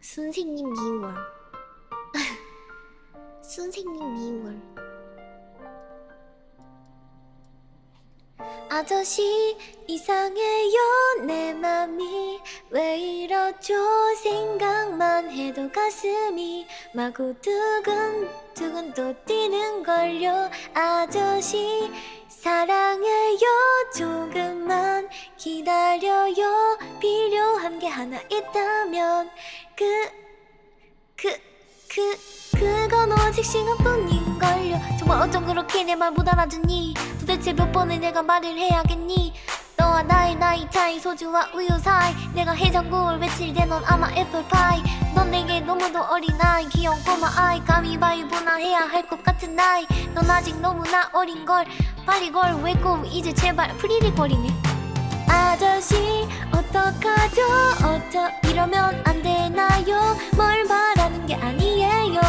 선생님 미월. 선생님 미월. 아저씨 이상해요 내 맘이. 왜 이러죠? 생각만 해도 가슴이 마구 두근 두근 또 뛰는걸요. 아저씨 사랑해요. 조금만 기다려요. 필요한 게 하나 있다면 그 그, 그, 그건 오직 시간뿐인걸요. 정말 어쩜 그렇게 내 말 못 알아듣니? 도대체 몇 번을 내가 말을 해야겠니? 너와 나의 나이 차이 소주와 우유 사이. 내가 해장국을 외칠 때 넌 아마 애플파이. 넌 내게 너무도 어린 아이. 귀여운 꼬마 아이. 가위바위보나 해야 할 것 같은 나이. 넌 아직 너무나 어린걸. 파리걸. 왜꼭 이제 제발 프리리거리네. 아저씨 하죠 어쩌 이러면 안 되나요? 뭘 바라는 게 아니에요.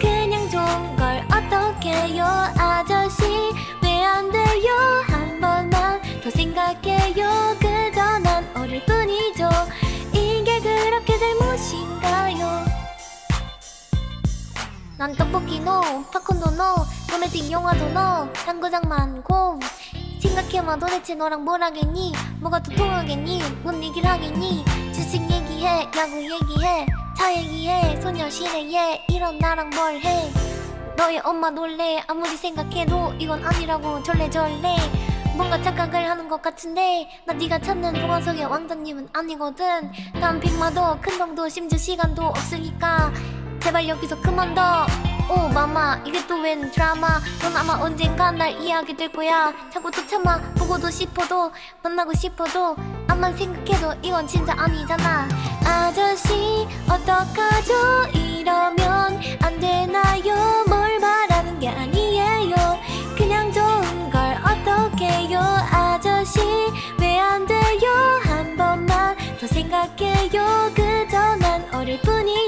그냥 좋은 걸 어떡해요? 아저씨 왜 안 돼요? 한 번만 더 생각해요. 그저 난 어릴 뿐이죠. 이게 그렇게 잘못인가요? 난 떡볶이 노 팝콘도 노 로맨틱 영화도 노 당구장 많고 생각해봐 도대체 너랑 뭘 하겠니? 뭐가 더 통하겠니? 뭔 얘기를 하겠니? 주식 얘기해 야구 얘기해 차 얘기해 소녀시대에 이런 나랑 뭘 해? 너의 엄마 놀래. 아무리 생각해도 이건 아니라고 절레절레. 뭔가 착각을 하는 것 같은데 나 네가 찾는 동화속의 왕자님은 아니거든. 난 빅마도 큰 방도 심지어 시간도 없으니까 제발 여기서 그만 둬 오 마마 이게 또 웬 드라마? 넌 아마 언젠가 날 이해하게 될 거야. 자꾸 또 참아 보고도 싶어도 만나고 싶어도 암만 생각해도 이건 진짜 아니잖아. 아저씨 어떡하죠? 이러면 안 되나요? 뭘 바라는 게 아니에요. 그냥 좋은 걸 어떡해요? 아저씨 왜 안 돼요? 한 번만 더 생각해요. 그저 난 어릴 뿐이죠 이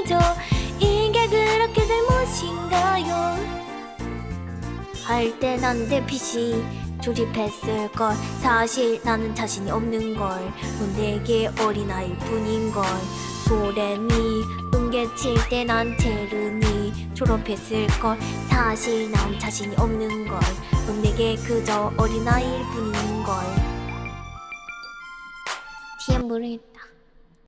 할때난 대피시 조립했을 걸. 사실 나는 자신이 없는 걸. 넌 내게 어린아이일 뿐인 걸. 도레미 음계칠 때난 제르미 졸업했을 걸. 사실 난 자신이 없는 걸. 넌 내게 그저 어린아이일 뿐인 걸. TM 브릿